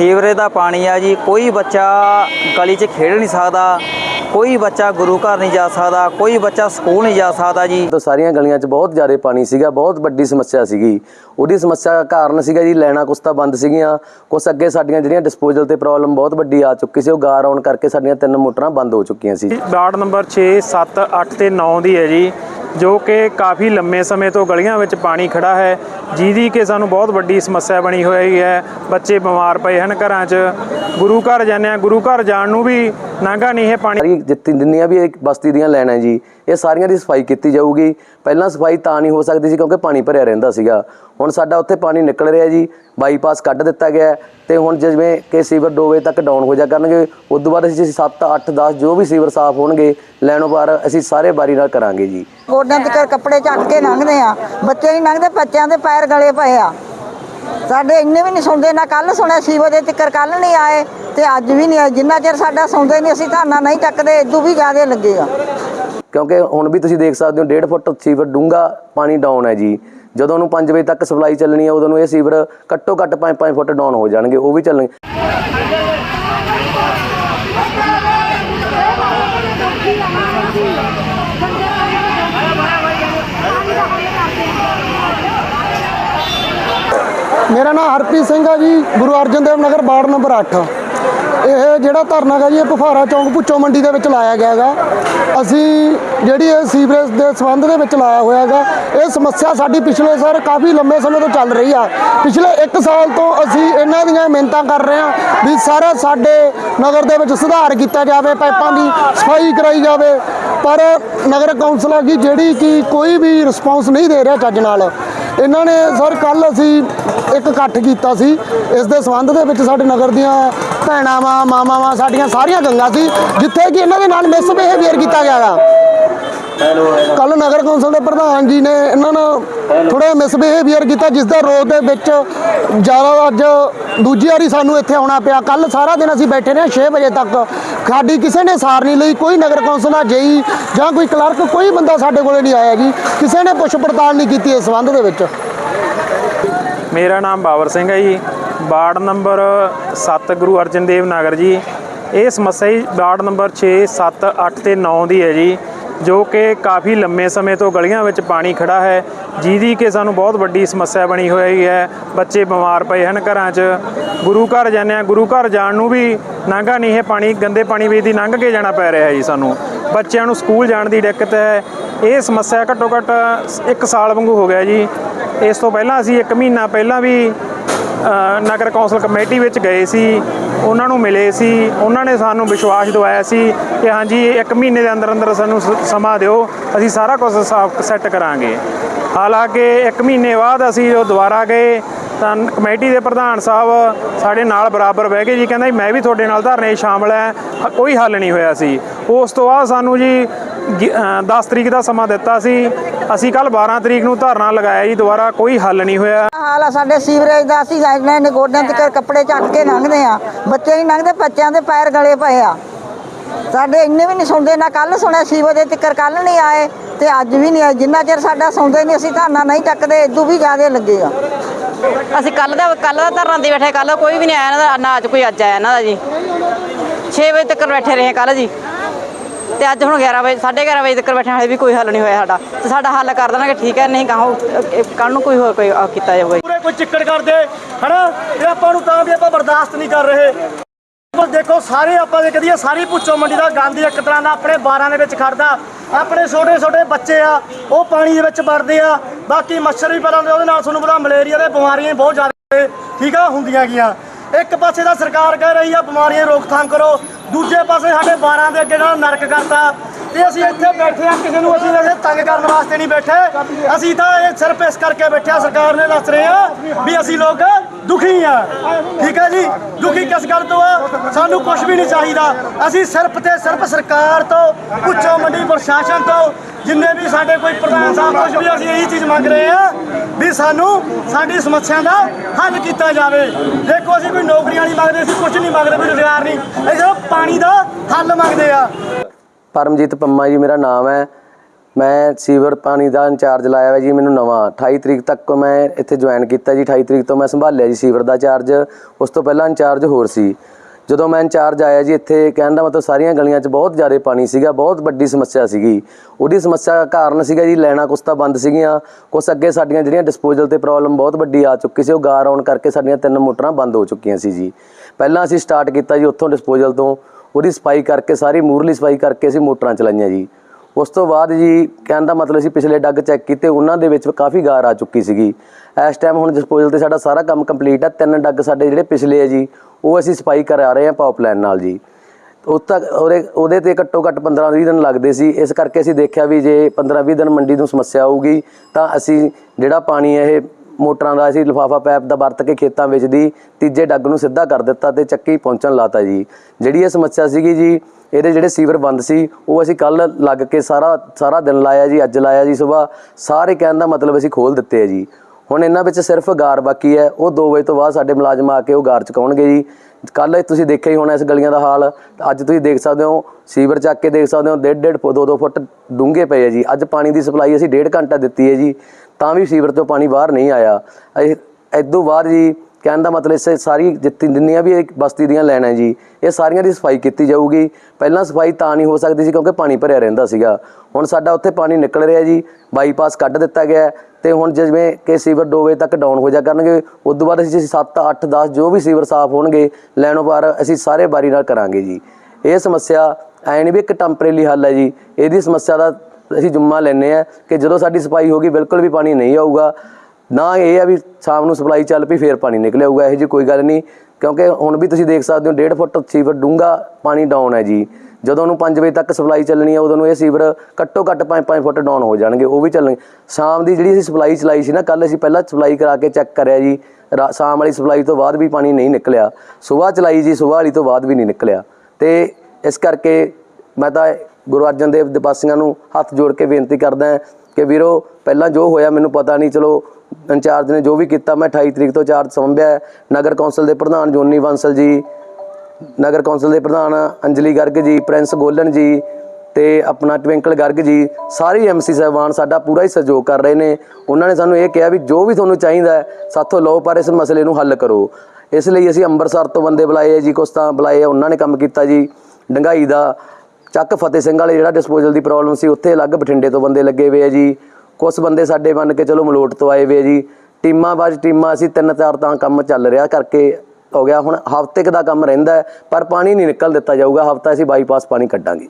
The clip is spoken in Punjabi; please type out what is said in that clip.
ਸੀਵਰੇਜ ਦਾ ਪਾਣੀ ਆ ਜੀ ਕੋਈ ਬੱਚਾ ਗਲੀ 'ਚ ਖੇਡ ਨਹੀਂ ਸਕਦਾ ਕੋਈ ਬੱਚਾ ਗੁਰੂ ਘਰ ਨਹੀਂ ਜਾ ਸਕਦਾ ਕੋਈ ਬੱਚਾ ਸਕੂਲ ਨਹੀਂ ਜਾ ਸਕਦਾ ਜੀ। ਤਾਂ ਸਾਰੀਆਂ ਗਲੀਆਂ 'ਚ ਬਹੁਤ ਜ਼ਿਆਦਾ ਪਾਣੀ ਸੀਗਾ ਬਹੁਤ ਵੱਡੀ ਸਮੱਸਿਆ ਸੀਗੀ। ਉਹਦੀ ਸਮੱਸਿਆ ਦਾ ਕਾਰਨ ਸੀਗਾ ਜੀ ਲੈਣਾ ਕੁਛ ਤਾਂ ਬੰਦ ਸੀਗੀਆਂ। ਕੁਛ ਅੱਗੇ ਸਾਡੀਆਂ ਜਿਹੜੀਆਂ ਡਿਸਪੋਜ਼ਲ ਤੇ ਪ੍ਰੋਬਲਮ ਬਹੁਤ ਵੱਡੀ ਆ ਚੁੱਕੀ ਸੀ ਉਹ ਗਾਰ ਆਉਣ ਕਰਕੇ ਸਾਡੀਆਂ ਤਿੰਨ ਮੋਟਰਾਂ ਬੰਦ ਹੋ ਚੁੱਕੀਆਂ ਸੀ। ਵਾਰਡ ਨੰਬਰ 6 7 8 ਤੇ 9 ਦੀ ਹੈ ਜੀ। ਜੋ ਕਿ ਕਾਫੀ ਲੰਮੇ ਸਮੇਂ ਤੋਂ ਗਲੀਆਂ ਵਿੱਚ ਪਾਣੀ ਖੜਾ ਹੈ, ਜਿਹਦੀ ਕਿ ਸਾਨੂੰ ਬਹੁਤ ਵੱਡੀ ਸਮੱਸਿਆ ਬਣੀ ਹੋਈ ਹੈ। ਬੱਚੇ ਬਿਮਾਰ ਪਏ ਹਨ ਘਰਾਂ 'ਚ। ਗੁਰੂ ਘਰ ਜਾਂਦੇ ਆ ਗੁਰੂ ਘਰ ਜਾਣ ਨੂੰ ਵੀ ਨਾਂਗਾ ਨਹੀਂ ਹੈ ਪਾਣੀ। ਜਿੰਨੀਆਂ ਵੀ ਇਹ ਬਸਤੀ ਦੀਆਂ ਲੈਣਾ ਜੀ ਇਹ ਸਾਰੀਆਂ ਦੀ ਸਫ਼ਾਈ ਕੀਤੀ ਜਾਊਗੀ। ਪਹਿਲਾਂ ਸਫ਼ਾਈ ਤਾਂ ਨਹੀਂ ਹੋ ਸਕਦੀ ਸੀ ਕਿਉਂਕਿ ਪਾਣੀ ਭਰਿਆ ਰਹਿੰਦਾ ਸੀਗਾ। ਹੁਣ ਸਾਡਾ ਉੱਥੇ ਪਾਣੀ ਨਿਕਲ ਰਿਹਾ ਜੀ, ਬਾਈਪਾਸ ਕੱਢ ਦਿੱਤਾ ਗਿਆ ਤੇ ਹੁਣ ਜਿਵੇਂ ਕਿ ਸੀਵਰ 2 ਵਜੇ ਤੱਕ ਡਾਊਨ ਹੋ ਜਾ ਕਰਨਗੇ, ਉਸ ਤੋਂ ਬਾਅਦ ਅਸੀਂ 7 8 10 ਜੋ ਵੀ ਸੀਵਰ ਸਾਫ਼ ਹੋਣਗੇ, ਲੈਣੋ ਬਾਅਦ ਅਸੀਂ ਸਾਰੇ ਬਾਰੀ ਨਾਲ ਕਰਾਂਗੇ ਜੀ। ਗੋਡਿਆਂ ਤੱਕ ਕੱਪੜੇ ਚੱਕ ਕੇ ਲੰਘਦੇ ਆ। ਬੱਚੇ ਨਹੀਂ ਲੰਘਦੇ, ਬੱਚਿਆਂ ਦੇ ਪੈਰ ਗਲੇ ਪਏ ਆ। ਸਾਡੇ ਇੰਨੇ ਵੀ ਨਹੀਂ ਸੁਣਦੇ, ਨਾ ਕੱਲ ਸੁਣਿਆ ਸੀ ਵਜੇ ਤੱਕ ਕੱਲ ਨਹੀਂ ਆਏ ਤੇ ਅੱਜ ਵੀ ਨਹੀਂ ਆਏ। ਜਿੰਨਾ ਚਿਰ ਸਾਡਾ ਸੁਣਦੇ ਨਹੀਂ, ਅਸੀਂ ਧਾਨਾ ਨਹੀਂ ਚੱਕਦੇ ਇਦੋਂ ਵੀ ਜ਼ਿਆਦਾ ਲੱਗੇਗਾ ਕਿਉਂਕਿ ਹੁਣ ਵੀ ਤੁਸੀਂ ਦੇਖ ਸਕਦੇ ਹੋ 1.5 ਫੁੱਟ ਸੀਵਰ ਡੂੰਘਾ ਪਾਣੀ ਡਾਊਨ ਹੈ ਜੀ। ਜਦੋਂ ਨੂੰ 5 ਵਜੇ ਤੱਕ ਸਪਲਾਈ ਚੱਲਣੀ ਹੈ, ਉਦੋਂ ਨੂੰ ਇਹ ਸੀਵਰ ਘੱਟੋ ਘੱਟ 5-5 ਫੁੱਟ ਡਾਊਨ ਹੋ ਜਾਣਗੇ, ਉਹ ਵੀ ਚੱਲਣਗੇ ਮੇਰਾ ਨਾਮ ਹਰਪ੍ਰੀਤ ਸਿੰਘ ਆ ਜੀ, ਗੁਰੂ ਅਰਜਨ ਦੇਵ ਨਗਰ ਵਾਰਡ ਨੰਬਰ 8 ਇਹ ਜਿਹੜਾ ਧਰਨਾ ਹੈਗਾ ਜੀ, ਇਹ ਪਫਾਰਾ ਚੌਂਕ ਪੁੱਚੋ ਮੰਡੀ ਦੇ ਵਿੱਚ ਲਾਇਆ ਗਿਆ ਹੈਗਾ ਅਸੀਂ ਜਿਹੜੀ ਇਹ ਸੀਵਰੇਜ ਦੇ ਸੰਬੰਧ ਦੇ ਵਿੱਚ ਲਾਇਆ ਹੋਇਆ ਹੈਗਾ ਇਹ ਸਮੱਸਿਆ ਸਾਡੀ ਪਿਛਲੇ ਸਰ ਕਾਫੀ ਲੰਮੇ ਸਮੇਂ ਤੋਂ ਚੱਲ ਰਹੀ ਆ। ਪਿਛਲੇ 1 ਸਾਲ ਤੋਂ ਅਸੀਂ ਇਹਨਾਂ ਦੀਆਂ ਮਿਹਨਤਾਂ ਕਰ ਰਹੇ ਹਾਂ ਵੀ ਸਾਰਾ ਸਾਡੇ ਨਗਰ ਦੇ ਵਿੱਚ ਸੁਧਾਰ ਕੀਤਾ ਜਾਵੇ, ਪਾਈਪਾਂ ਦੀ ਸਫ਼ਾਈ ਕਰਾਈ ਜਾਵੇ। ਪਰ ਨਗਰ ਕੌਂਸਲ ਆ ਜਿਹੜੀ ਕਿ ਕੋਈ ਵੀ ਰਿਸਪੌਂਸ ਨਹੀਂ ਦੇ ਰਿਹਾ ਚੱਜ ਨਾਲ। ਇਹਨਾਂ ਨੇ ਸਰ ਕੱਲ ਅਸੀਂ ਇੱਕ ਇਕੱਠ ਕੀਤਾ ਸੀ। ਇਸ ਦੇ ਸੰਬੰਧ ਦੇ ਵਿੱਚ ਸਾਡੇ ਨਗਰ ਦੀਆਂ ਭੈਣਾਂ ਵਾਂ, ਮਾਵਾਂ ਸਾਡੀਆਂ ਸਾਰੀਆਂ ਗੰਗਾ ਸੀ, ਜਿੱਥੇ ਕਿ ਇਹਨਾਂ ਦੇ ਨਾਲ ਮਿਸਬਿਹੇਵੀਅਰ ਕੀਤਾ ਗਿਆ ਗਾ। ਕੱਲ ਨਗਰ ਕੌਂਸਲ ਦੇ ਪ੍ਰਧਾਨ ਜੀ ਨੇ ਇਹਨਾਂ ਨਾਲ ਥੋੜਾ ਮਿਸਬਿਹੇਵੀਅਰ ਕੀਤਾ ਜਿਸ ਦਾ ਰੋਸ ਦੇ ਵਿੱਚ ਜ਼ਿਆਦਾ ਅੱਜ ਦੂਜੀ ਵਾਰੀ ਸਾਨੂੰ ਇੱਥੇ ਆਉਣਾ ਪਿਆ। ਕੱਲ ਸਾਰਾ ਦਿਨ ਅਸੀਂ ਬੈਠੇ ਰਹੇ 6 ਵਜੇ ਤੱਕ। ਸਾਡੀ ਕਿਸੇ ਨੇ ਸਾਰ ਨਹੀਂ ਲਈ ਕੋਈ ਨਗਰ ਕੌਂਸਲ ਦਾ ਜੇਈ ਜਾਂ ਕੋਈ ਕਲਰਕ ਕੋਈ ਬੰਦਾ ਸਾਡੇ ਕੋਲੇ ਨਹੀਂ ਆਇਆ ਜੀ। ਕਿਸੇ ਨੇ ਪੁੱਛ ਪੜਤਾਲ ਨਹੀਂ ਕੀਤੀ ਇਸ ਸੰਬੰਧ ਦੇ ਵਿੱਚ। ਮੇਰਾ ਨਾਮ ਬਾਬਰ ਸਿੰਘ ਹੈ ਜੀ। Ward number 7 Guru Arjan Dev Nagar ji. ਇਹ ਸਮੱਸਿਆ ਜੀ ਵਾਰਡ ਨੰਬਰ 6 7 8 ਤੇ 9 ਦੀ ਹੈ ਜੀ। ਜੋ ਕਿ ਕਾਫੀ ਲੰਮੇ ਸਮੇਂ ਤੋਂ ਗਲੀਆਂ ਵਿੱਚ ਪਾਣੀ ਖੜਾ ਹੈ, ਜਿਹਦੀ ਕਿ ਸਾਨੂੰ ਬਹੁਤ ਵੱਡੀ ਸਮੱਸਿਆ ਬਣੀ ਹੋਈ ਹੈ। ਬੱਚੇ ਬਿਮਾਰ ਪਏ ਹਨ ਘਰਾਂ 'ਚ। ਗੁਰੂ ਘਰ ਜਾਂਦੇ ਆ ਗੁਰੂ ਘਰ ਜਾਣ ਨੂੰ ਵੀ ਨਾਂਗਾ ਨਹੀਂ ਹੈ ਪਾਣੀ, ਗੰਦੇ ਪਾਣੀ ਵਿੱਚ ਦੀ ਲੰਘ ਕੇ ਜਾਣਾ ਪੈ ਰਿਹਾ ਹੈ ਜੀ ਸਾਨੂੰ। ਬੱਚਿਆਂ ਨੂੰ ਸਕੂਲ ਜਾਣ ਦੀ ਦਿੱਕਤ ਹੈ। ਇਹ ਸਮੱਸਿਆ ਘੱਟੋ ਘੱਟ 1 ਸਾਲ ਵਾਂਗੂ ਹੋ ਗਿਆ ਜੀ। ਇਸ ਤੋਂ ਪਹਿਲਾਂ ਅਸੀਂ 1 ਮਹੀਨਾ ਪਹਿਲਾਂ ਵੀ ਨਗਰ ਕੌਂਸਲ ਕਮੇਟੀ ਵਿੱਚ ਗਏ ਸੀ, ਉਹਨਾਂ ਨੂੰ ਮਿਲੇ ਸੀ, ਉਹਨਾਂ ਨੇ ਸਾਨੂੰ ਵਿਸ਼ਵਾਸ ਦਿਵਾਇਆ ਸੀ ਕਿ ਹਾਂਜੀ 1 ਮਹੀਨੇ ਦੇ ਅੰਦਰ ਅੰਦਰ ਸਾਨੂੰ ਸ- ਸਮਾਂ ਦਿਓ, ਅਸੀਂ ਸਾਰਾ ਕੁਝ ਸਾਫ਼ ਸੈੱਟ ਕਰਾਂਗੇ। ਹਾਲਾਂਕਿ 1 ਮਹੀਨੇ ਬਾਅਦ ਅਸੀਂ ਉਹ ਦੁਬਾਰਾ ਗਏ, ਤਾਂ ਕਮੇਟੀ ਦੇ ਪ੍ਰਧਾਨ ਸਾਹਿਬ ਸਾਡੇ ਨਾਲ ਬਰਾਬਰ ਬਹਿ ਕੇ ਜੀ, ਕਹਿੰਦਾ ਜੀ, ਮੈਂ ਵੀ ਤੁਹਾਡੇ ਨਾਲ ਧਰਨੇ 'ਚ ਸ਼ਾਮਲ ਹੈ ਕੋਈ ਹੱਲ ਨਹੀਂ ਹੋਇਆ ਸੀ। ਉਸ ਤੋਂ ਬਾਅਦ ਸਾਨੂੰ ਜੀ 10 ਤਰੀਕ ਦਾ ਸਮਾਂ ਦਿੱਤਾ ਸੀ ਅਸੀਂ ਕੱਲ 12 ਤਰੀਕ ਨੂੰ ਧਰਨਾ ਲਗਾਇਆ ਜੀ ਦੁਬਾਰਾ ਕੋਈ ਹੱਲ ਨਹੀਂ ਹੋਇਆ। ਹਾਲ ਆ ਸਾਡੇ ਸੀਵਰੇਜ ਦਾ ਅਸੀਂ ਨੇ ਗੋਡਿਆਂ ਤੱਕ ਕੱਪੜੇ ਚੱਕ ਕੇ ਲੰਘਦੇ ਆ ਬੱਚੇ ਨਹੀਂ ਲੰਘਦੇ ਬੱਚਿਆਂ ਦੇ ਪੈਰ ਗਲੇ ਪਏ ਆ। ਸਾਡੇ ਇੰਨੇ ਵੀ ਨਹੀਂ ਸੁਣਦੇ ਨਾ ਕੱਲ ਸੁਣਿਆ ਸੀ ਵਜੇ ਤੱਕ ਕੱਲ ਨਹੀਂ ਆਏ ਤੇ ਅੱਜ ਵੀ ਨਹੀਂ ਆਏ। ਜਿੰਨਾ ਚਿਰ ਸਾਡਾ ਸੁਣਦੇ ਨਹੀਂ ਅਸੀਂ ਧਾਨਾ ਨਹੀਂ ਚੱਕਦੇ ਇਦੋਂ ਵੀ ਜ਼ਿਆਦਾ ਲੱਗੇਗਾ ਅਸੀਂ ਕੱਲ ਦਾ ਕੱਲ ਦਾ ਧਰਨਾ ਦੇ ਬੈਠੇ ਕੱਲ ਕੋਈ ਵੀ ਨਹੀਂ ਆਇਆ ਨਾ ਅੱਜ ਕੋਈ ਅੱਜ ਆਇਆ ਇਹਨਾਂ ਦਾ ਜੀ। 6 ਵਜੇ ਤੱਕ ਬੈਠੇ ਰਹੇ ਕੱਲ ਜੀ। ਤੇ ਅੱਜ ਹੁਣ 11 ਵਜੇ 11:30 ਵਜੇ ਤੱਕ ਬੈਠੇ ਹਾਲੇ ਵੀ ਕੋਈ ਹੱਲ ਨਹੀਂ ਹੋਇਆ ਸਾਡਾ। ਤੇ ਸਾਡਾ ਹੱਲ ਕਰ ਕਿ ਠੀਕ ਹੈ, ਨਹੀਂ ਕਹੋ ਕੱਲ ਨੂੰ ਕੋਈ ਹੋਰ ਕੋਈ ਕੀਤਾ ਜਾਵੇ ਪੂਰੇ ਕੋਈ ਚਿੱਕੜ ਕਰਦੇ, ਹਨਾ? ਇਹ ਆਪਾਂ ਨੂੰ ਤਾਂ ਵੀ ਆਪਾਂ ਬਰਦਾਸ਼ਤ ਨਹੀਂ ਕਰ ਰਹੇ। ਪਰ ਦੇਖੋ, ਸਾਰੇ ਆਪਾਂ ਦੇ ਕਹਦੀਏ, ਸਾਰੀ ਪੁੱਛੋ ਮੰਡੀ ਦਾ ਗੰਦ ਇੱਕ ਤਰ੍ਹਾਂ ਦਾ ਆਪਣੇ 12 ਦੇ ਵਿੱਚ ਖੜਦਾ। ਆਪਣੇ ਛੋਟੇ ਛੋਟੇ ਬੱਚੇ ਆ, ਉਹ ਪਾਣੀ ਦੇ ਵਿੱਚ ਵੜਦੇ ਆ। ਬਾਕੀ ਮੱਛਰ ਵੀ ਪੈਦਾ ਹੁੰਦੇ ਉਹਦੇ ਨਾਲ ਤੁਹਾਨੂੰ ਪਤਾ ਮਲੇਰੀਆ ਦੇ ਬਿਮਾਰੀਆਂ ਬਹੁਤ ਜ਼ਿਆਦਾ ਠੀਕ ਆ, ਹੁੰਦੀਆਂ ਗੀਆਂ। ਇੱਕ ਪਾਸੇ ਤਾਂ ਸਰਕਾਰ ਕਹਿ ਰਹੀ ਆ ਬਿਮਾਰੀਆਂ ਦੀ ਰੋਕਥਾਮ ਕਰੋ, ਦੂਜੇ ਪਾਸੇ ਸਾਡੇ 12 ਦੇ ਅੱਗੇ ਨਾਲ ਨਰਕ ਕਰਤਾ। ਤੇ ਅਸੀਂ ਇੱਥੇ ਬੈਠੇ ਆ, ਕਿਸੇ ਨੂੰ ਅਸੀਂ ਵੈਸੇ ਤੰਗ ਕਰਨ ਵਾਸਤੇ ਨਹੀਂ ਬੈਠੇ। ਅਸੀਂ ਤਾਂ ਇਹ ਸਿਰਫ ਇਸ ਕਰਕੇ ਬੈਠੇ ਆ, ਸਰਕਾਰ ਨੇ ਦੱਸ ਰਹੇ ਆ ਵੀ ਅਸੀਂ ਲੋਕ ਦੁਖੀ ਆ। ਠੀਕ ਹੈ ਜੀ? ਦੁਖੀ ਕਿਸ ਗੱਲ ਤੋਂ ਆ? ਸਾਨੂੰ ਕੁਝ ਵੀ ਨਹੀਂ ਚਾਹੀਦਾ। ਅਸੀਂ ਸਿਰਫ ਤੇ ਸਿਰਫ ਸਰਕਾਰ ਤੋਂ, ਉੱਚੋ ਮੰਡੀ ਪ੍ਰਸ਼ਾਸਨ ਤੋਂ, ਜਿੰਨੇ ਵੀ ਸਾਡੇ ਕੋਈ ਪ੍ਰਧਾਨ ਸਾਹਿਬ ਕੁਝ ਵੀ ਅਸੀਂ ਇਹੀ ਚੀਜ਼ ਮੰਗ ਰਹੇ ਆ ਵੀ ਸਾਨੂੰ ਸਾਡੀ ਸਮੱਸਿਆ ਦਾ ਹੱਲ ਕੀਤਾ ਜਾਵੇ। ਦੇਖੋ, ਅਸੀਂ ਕੋਈ ਨੌਕਰੀਆਂ ਨਹੀਂ ਮੰਗਦੇ ਅਸੀਂ ਕੁਝ ਨਹੀਂ ਮੰਗਦੇ, ਕੋਈ ਰੁਜ਼ਗਾਰ ਨਹੀਂ। ਅਸੀਂ ਸਿਰਫ ਪਾਣੀ ਦਾ ਹੱਲ ਮੰਗਦੇ ਆ ਪਰਮਜੀਤ ਪੰਮਾ ਜੀ, ਮੇਰਾ ਨਾਮ ਹੈ। ਮੈਂ ਸੀਵਰ ਪਾਣੀ ਦਾ ਇੰਚਾਰਜ ਲਾਇਆ ਹੋਇਆ ਜੀ ਮੈਨੂੰ ਨਵਾਂ। 28 ਤਰੀਕ ਤੱਕ ਮੈਂ ਇੱਥੇ ਜੁਆਇਨ ਕੀਤਾ ਜੀ। 28 ਤਰੀਕ ਤੋਂ ਮੈਂ ਸੰਭਾਲਿਆ ਜੀ ਸੀਵਰ ਦਾ ਚਾਰਜ ਉਸ ਤੋਂ ਪਹਿਲਾਂ ਇੰਚਾਰਜ ਹੋਰ ਸੀ। ਜਦੋਂ ਮੈਂ ਇੰਚਾਰਜ ਆਇਆ ਜੀ, ਇੱਥੇ ਕਹਿਣ ਦਾ ਮਤਲਬ ਸਾਰੀਆਂ ਗਲੀਆਂ 'ਚ ਬਹੁਤ ਜ਼ਿਆਦਾ ਪਾਣੀ ਸੀਗਾ, ਬਹੁਤ ਵੱਡੀ ਸਮੱਸਿਆ ਸੀਗੀ। ਉਹਦੀ ਸਮੱਸਿਆ ਕਾਰਨ ਸੀਗਾ ਜੀ, ਲੈਣਾ ਕੁਛ ਤਾਂ ਬੰਦ ਸੀਗੀਆਂ। ਕੁਛ ਅੱਗੇ ਸਾਡੀਆਂ ਜਿਹੜੀਆਂ ਡਿਸਪੋਜ਼ਲ ਤੇ ਪ੍ਰੋਬਲਮ ਬਹੁਤ ਵੱਡੀ ਆ ਚੁੱਕੀ ਸੀ, ਉਹ ਗਾਰ ਆਉਣ ਕਰਕੇ ਸਾਡੀਆਂ ਤਿੰਨ ਮੋਟਰਾਂ ਬੰਦ ਹੋ ਚੁੱਕੀਆਂ ਸੀ ਜੀ। ਪਹਿਲਾਂ ਅਸੀਂ ਸਟਾਰਟ ਕੀਤਾ ਜੀ ਉੱਥੋਂ ਡਿਸਪੋਜ਼ਲ ਤੋਂ। ਉਹਦੀ ਸਫ਼ਾਈ ਕਰਕੇ, ਸਾਰੀ ਮੂਰਲੀ ਸਫ਼ਾਈ ਕਰਕੇ ਅਸੀਂ ਮੋਟਰਾਂ ਚਲਾਈਆਂ ਜੀ। ਉਸ ਤੋਂ ਬਾਅਦ ਜੀ ਕਹਿਣ ਦਾ ਮਤਲਬ ਅਸੀਂ ਪਿਛਲੇ ਡੱਗ ਚੈੱਕ ਕੀਤੇ, ਉਹਨਾਂ ਦੇ ਵਿੱਚ ਕਾਫੀ ਗਾਰ ਆ ਚੁੱਕੀ ਸੀਗੀ। ਇਸ ਟਾਈਮ ਹੁਣ ਡਿਸਪੋਜ਼ਲ ਤੇ ਸਾਡਾ ਸਾਰਾ ਕੰਮ ਕੰਪਲੀਟ ਆ, ਤਿੰਨ ਡੱਗ ਸਾਡੇ ਜਿਹੜੇ ਪਿਛਲੇ ਆ ਜੀ, ਉਹ ਅਸੀਂ ਸਫ਼ਾਈ ਕਰਾ ਰਹੇ ਹਾਂ ਪਾਈਪਲਾਈਨ ਨਾਲ ਜੀ। ਉਸ ਤੱਕ ਉਹਦੇ ਉਹਦੇ ਤੇ ਘੱਟੋ ਘੱਟ 15-20 ਦਿਨ ਲੱਗਦੇ ਸੀ। ਇਸ ਕਰਕੇ ਅਸੀਂ ਦੇਖਿਆ ਵੀ ਜੇ 15-20 ਦਿਨ ਮੰਡੀ ਨੂੰ ਸਮੱਸਿਆ ਆਊਗੀ, ਤਾਂ ਅਸੀਂ ਜਿਹੜਾ ਪਾਣੀ ਹੈ ਇਹ ਮੋਟਰਾਂ ਦਾ, ਅਸੀਂ ਲਿਫਾਫਾ ਪੈਪ ਦਾ ਵਰਤ ਕੇ ਖੇਤਾਂ ਵਿੱਚ ਦੀ ਤੀਜੇ ਡੱਗ ਨੂੰ ਸਿੱਧਾ ਕਰ ਦਿੱਤਾ ਤੇ ਚੱਕੀ ਪਹੁੰਚਣ ਲਾਤਾ ਜੀ। ਜਿਹੜੀ ਇਹ ਸਮੱਸਿਆ ਸੀਗੀ ਜੀ ਇਹਦੇ ਜਿਹੜੇ ਸੀਵਰ ਬੰਦ ਸੀ, ਉਹ ਅਸੀਂ ਕੱਲ ਲੱਗ ਕੇ ਸਾਰਾ ਸਾਰਾ ਦਿਨ ਲਾਇਆ ਜੀ, ਅੱਜ ਲਾਇਆ ਜੀ ਸਵੇਰ। ਸਾਰੇ ਕਹਿਣ ਦਾ ਮਤਲਬ ਅਸੀਂ ਖੋਲ ਦਿੱਤੇ ਆ ਜੀ। ਹੁਣ ਇਹਨਾਂ ਵਿੱਚ ਸਿਰਫ ਗਾਰ ਬਾਕੀ ਹੈ। ਉਹ 2 ਵਜੇ ਤੋਂ ਬਾਅਦ ਸਾਡੇ ਮੁਲਾਜ਼ਮ ਆ ਕੇ ਉਹ ਗਾਰ ਚੁਕਾਉਣਗੇ ਜੀ। ਕੱਲ ਤੁਸੀਂ ਦੇਖਿਆ ਹੀ ਹੋਣਾ ਇਸ ਗਲੀਆਂ ਦਾ ਹਾਲ। ਅੱਜ ਤੁਸੀਂ ਦੇਖ ਸਕਦੇ ਹੋ, ਸੀਵਰ ਚੱਕ ਕੇ ਦੇਖ ਸਕਦੇ ਹੋ ਡੇਢ ਡੇਢ ਫੁੱਟ 2-2 ਫੁੱਟ ਡੂੰਘੇ ਪਏ ਹੈ ਜੀ। ਅੱਜ ਪਾਣੀ ਦੀ ਸਪਲਾਈ ਅਸੀਂ ਡੇਢ ਘੰਟਾ ਦਿੱਤੀ ਹੈ ਜੀ। ਤਾਂ ਵੀ ਸੀਵਰ ਤੋਂ ਪਾਣੀ ਬਾਹਰ ਨਹੀਂ ਆਇਆ। ਇਹ ਇਦੋਂ ਬਾਅਦ ਜੀ ਕਹਿਣ ਦਾ ਮਤਲਬ ਇਸ ਸਾਰੀ ਜਿੱਤੀ ਜਿੰਨੀਆਂ ਵੀ ਇਹ ਬਸਤੀ ਦੀਆਂ ਲੈਣਾ ਜੀ, ਇਹ ਸਾਰੀਆਂ ਦੀ ਸਫ਼ਾਈ ਕੀਤੀ ਜਾਊਗੀ। ਪਹਿਲਾਂ ਸਫ਼ਾਈ ਤਾਂ ਨਹੀਂ ਹੋ ਸਕਦੀ ਸੀ ਕਿਉਂਕਿ ਪਾਣੀ ਭਰਿਆ ਰਹਿੰਦਾ ਸੀਗਾ। ਹੁਣ ਸਾਡਾ ਉੱਥੇ ਪਾਣੀ ਨਿਕਲ ਰਿਹਾ ਜੀ, ਬਾਈਪਾਸ ਕੱਢ ਦਿੱਤਾ ਗਿਆ ਹੈ ਤੇ ਹੁਣ ਜਿਵੇਂ ਕਿ ਸੀਵਰ 2 ਵਜੇ ਤੱਕ ਡਾਊਨ ਹੋ ਜਾ ਕਰਨਗੇ, ਉਸ ਤੋਂ ਬਾਅਦ ਅਸੀਂ 7 8 10 ਜੋ ਵੀ ਸੀਵਰ ਸਾਫ਼ ਹੋਣਗੇ, ਲੈਣੋ ਪਾਰ ਅਸੀਂ ਸਾਰੇ ਬਾਰੀ ਨਾਲ ਕਰਾਂਗੇ ਜੀ। ਇਹ ਸਮੱਸਿਆ ਐ ਨਹੀਂ ਵੀ ਇੱਕ ਟੈਂਪਰੇਰੀ ਹੱਲ ਹੈ ਜੀ, ਇਹਦੀ ਸਮੱਸਿਆ ਦਾ ਅਸੀਂ ਜੁੰਮਾ ਲੈਨੇ ਆ ਕਿ ਜਦੋਂ ਸਾਡੀ ਸਫ਼ਾਈ ਹੋਗੀ ਬਿਲਕੁਲ ਵੀ ਪਾਣੀ ਨਹੀਂ ਆਊਗਾ। ਨਾ ਇਹ ਆ ਵੀ ਸ਼ਾਮ ਨੂੰ ਸਪਲਾਈ ਚੱਲ ਪਈ, ਫੇਰ ਪਾਣੀ ਨਿਕਲ ਆਊਗਾ, ਇਹੋ ਜੀ ਕੋਈ ਗੱਲ ਨਹੀਂ। ਕਿਉਂਕਿ ਹੁਣ ਵੀ ਤੁਸੀਂ ਦੇਖ ਸਕਦੇ ਹੋ 1.5 ਫੁੱਟ ਸੀਵਰ ਡੂੰਗਾ ਪਾਣੀ ਡਾਊਨ ਹੈ ਜੀ। ਜਦੋਂ ਨੂੰ 5 ਵਜੇ ਤੱਕ ਸਪਲਾਈ ਚੱਲਣੀ ਹੈ ਉਦੋਂ ਨੂੰ ਇਹ ਸੀਵਰ ਘੱਟੋ ਘੱਟ 5-5 ਫੁੱਟ ਡਾਊਨ ਹੋ ਜਾਣਗੇ, ਉਹ ਵੀ ਚੱਲਣਗੇ। ਸ਼ਾਮ ਦੀ ਜਿਹੜੀ ਅਸੀਂ ਸਪਲਾਈ ਚਲਾਈ ਸੀ ਨਾ ਕੱਲ ਅਸੀਂ ਪਹਿਲਾਂ ਸਪਲਾਈ ਕਰਾ ਕੇ ਚੈੱਕ ਕਰਿਆ ਜੀ। ਰਾ- ਸ਼ਾਮ ਵਾਲੀ ਸਪਲਾਈ ਤੋਂ ਬਾਅਦ ਵੀ ਪਾਣੀ ਨਹੀਂ ਨਿਕਲਿਆ। ਸਵੇਰ ਚਲਾਈ ਜੀ ਸਵੇਰ ਵਾਲੀ ਤੋਂ ਬਾਅਦ ਵੀ ਨਹੀਂ ਨਿਕਲਿਆ। ਤੇ ਇਸ ਕਰਕੇ ਮੈਂ ਤਾਂ ਗੁਰੂ ਅਰਜਨ ਦੇਵ ਦਿਵਾਸੀਆਂ ਨੂੰ ਹੱਥ ਜੋੜ ਕੇ ਬੇਨਤੀ ਕਰਦਾ ਕਿ ਵੀਰੋ, ਪਹਿਲਾਂ ਜੋ ਹੋਇਆ ਮੈਨੂੰ ਪਤਾ ਨਹੀਂ, ਚਲੋ ਇੰਚਾਰਜ ਨੇ ਜੋ ਵੀ ਕੀਤਾ, ਮੈਂ 28 ਤਰੀਕ ਤੋਂ ਚਾਰਜ ਸੰਭਿਆ ਨਗਰ ਕੌਂਸਲ ਦੇ ਪ੍ਰਧਾਨ ਜੋਨੀ ਬਾਂਸਲ ਜੀ, ਨਗਰ ਕੌਂਸਲ ਦੇ ਪ੍ਰਧਾਨ ਅੰਜਲੀ ਗਰਗ ਜੀ, ਪ੍ਰਿੰਸ ਗੋਲਨ ਜੀ ਤੇ ਆਪਣਾ ਟਵਿੰਕਲ ਗਰਗ ਜੀ, ਸਾਰੇ ਐਮਸੀ ਸਾਹਿਬਾਨ ਸਾਡਾ ਪੂਰਾ ਹੀ ਸਹਿਯੋਗ ਕਰ ਰਹੇ ਨੇ। ਉਹਨਾਂ ਨੇ ਸਾਨੂੰ ਇਹ ਕਿਹਾ ਵੀ ਜੋ ਵੀ ਤੁਹਾਨੂੰ ਚਾਹੀਦਾ ਹੈ, ਸਾਥੋਂ ਲਓ, ਪਰ ਇਸ ਮਸਲੇ ਨੂੰ ਹੱਲ ਕਰੋ। ਇਸ ਲਈ ਅਸੀਂ ਅੰਮ੍ਰਿਤਸਰ ਤੋਂ ਬੰਦੇ ਬੁਲਾਏ ਜੀ, ਕੁਛ ਤਾਂ ਬੁਲਾਏ ਉਹਨਾਂ ਨੇ ਕੰਮ ਕੀਤਾ ਜੀ। ਡੰਗਾਈ ਦਾ, ਚੱਕ ਫਤਿਹ ਸਿੰਘ ਵਾਲੇ ਜਿਹੜਾ ਡਿਸਪੋਜ਼ਲ ਦੀ ਪ੍ਰੋਬਲਮ ਸੀ, ਉੱਥੇ ਅਲੱਗ ਬਠਿੰਡੇ ਤੋਂ ਬੰਦੇ ਲੱਗੇ ਹੋਏ ਆ ਜੀ। ਕੁਝ ਬੰਦੇ ਸਾਡੇ ਮੰਨ ਕੇ ਚਲੋ ਮਲੋਟ ਤੋਂ ਆਏ ਹੋਏ ਜੀ। ਟੀਮਾਂ ਬਾਜ ਟੀਮਾਂ ਅਸੀਂ ਤਿੰਨ ਚਾਰ ਤਾਂ ਕੰਮ ਚੱਲ ਰਿਹਾ ਕਰਕੇ ਹੋ ਗਿਆ। ਹੁਣ ਹਫ਼ਤੇ ਕੁ ਦਾ ਕੰਮ ਰਹਿੰਦਾ ਪਰ ਪਾਣੀ ਨਹੀਂ ਨਿਕਲ ਦਿੱਤਾ ਜਾਊਗਾ। ਹਫ਼ਤਾ ਅਸੀਂ ਬਾਈਪਾਸ ਪਾਣੀ ਕੱਢਾਂਗੇ।